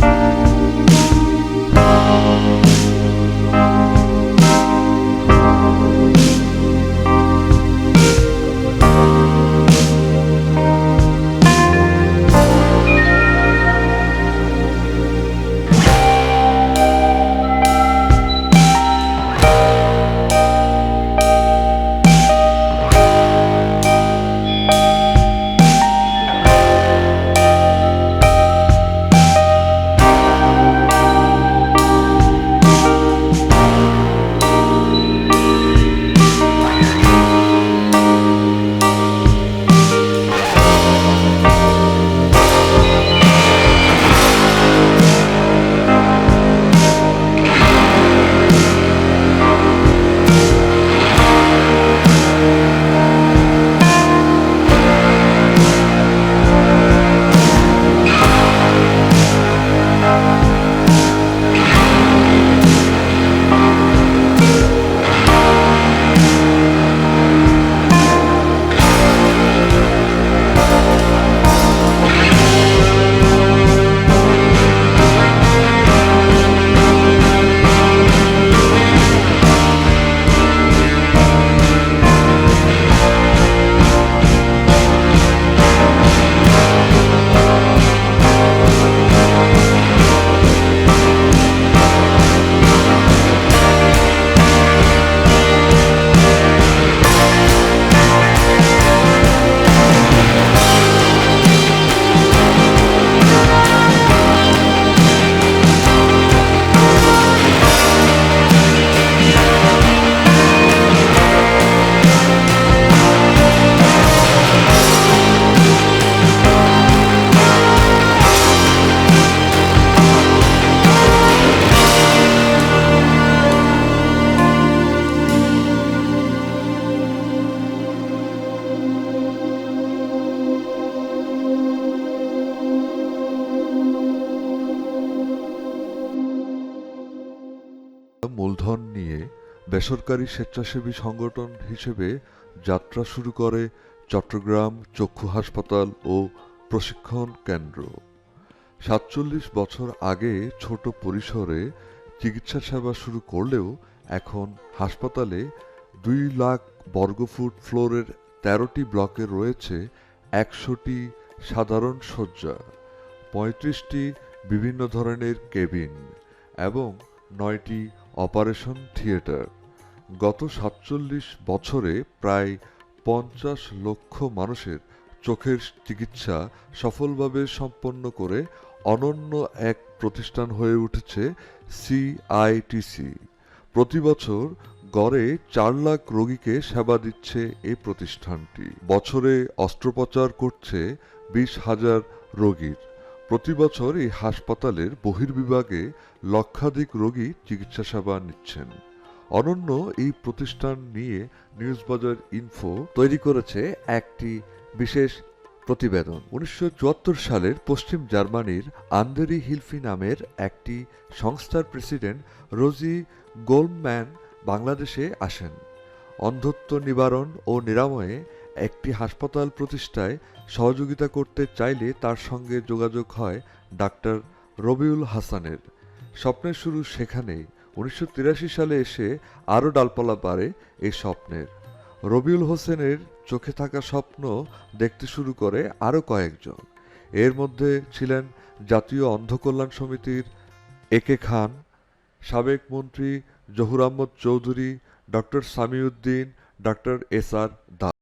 Bye. মূলধন নিয়ে বেসরকারি স্বেচ্ছাসেবী সংগঠন হিসেবে যাত্রা শুরু করে চট্টগ্রাম চক্ষু হাসপাতাল ও প্রশিক্ষণ কেন্দ্র। সাতচল্লিশ বছর আগে ছোট পরিসরে চিকিৎসা সেবা শুরু করলেও এখন হাসপাতালে দুই লাখ বর্গফুট ফ্লোরের তেরোটি ব্লকে রয়েছে একশোটি সাধারণ শয্যা, পঁয়ত্রিশটি বিভিন্ন ধরনের কেবিন এবং নয়টি অপারেশন থিয়েটার। গত সাতচল্লিশ বছরে প্রায় পঞ্চাশ লক্ষ মানুষের চোখের চিকিৎসা সফলভাবে সম্পন্ন করে অনন্য এক প্রতিষ্ঠান হয়ে উঠেছে সিআইটিসি প্রতি বছর গড়ে চার লাখ রোগীকে সেবা দিচ্ছে এই প্রতিষ্ঠানটি। বছরে অস্ত্রোপচার করছে বিশ হাজার রোগীর। প্রতি বছর এই হাসপাতালের বহির্বিভাগে লক্ষাধিক রোগী চিকিৎসা সেবা নিচ্ছেন। অনন্য এই প্রতিষ্ঠান নিয়ে নিউজ বাজার ইনফো তৈরি করেছে একটি বিশেষ প্রতিবেদন। উনিশশো চুয়াত্তর সালের পশ্চিম জার্মানির আন্দেরি হিলফি নামের একটি সংস্থার প্রেসিডেন্ট রোজি গোলম্যান বাংলাদেশে আসেন। অন্ধত্ব নিবারণ ও নিরাময়ে একটি হাসপাতাল প্রতিষ্ঠায় সহযোগিতা করতে চাইলে তার সঙ্গে যোগাযোগ হয় ডাক্তার রবিউল হাসানের। স্বপ্নের শুরু সেখানেই। উনিশশো তিরাশি সালে এসে আরও ডালপালা বাড়ে এই স্বপ্নের। রবিউল হোসেনের চোখে থাকা স্বপ্ন দেখতে শুরু করে আরও কয়েকজন। এর মধ্যে ছিলেন জাতীয় অন্ধকল্যাণ সমিতির একে খান, সাবেক মন্ত্রী Zahur Ahmed Chowdhury, doctor Samiuddin, doctor S R Das.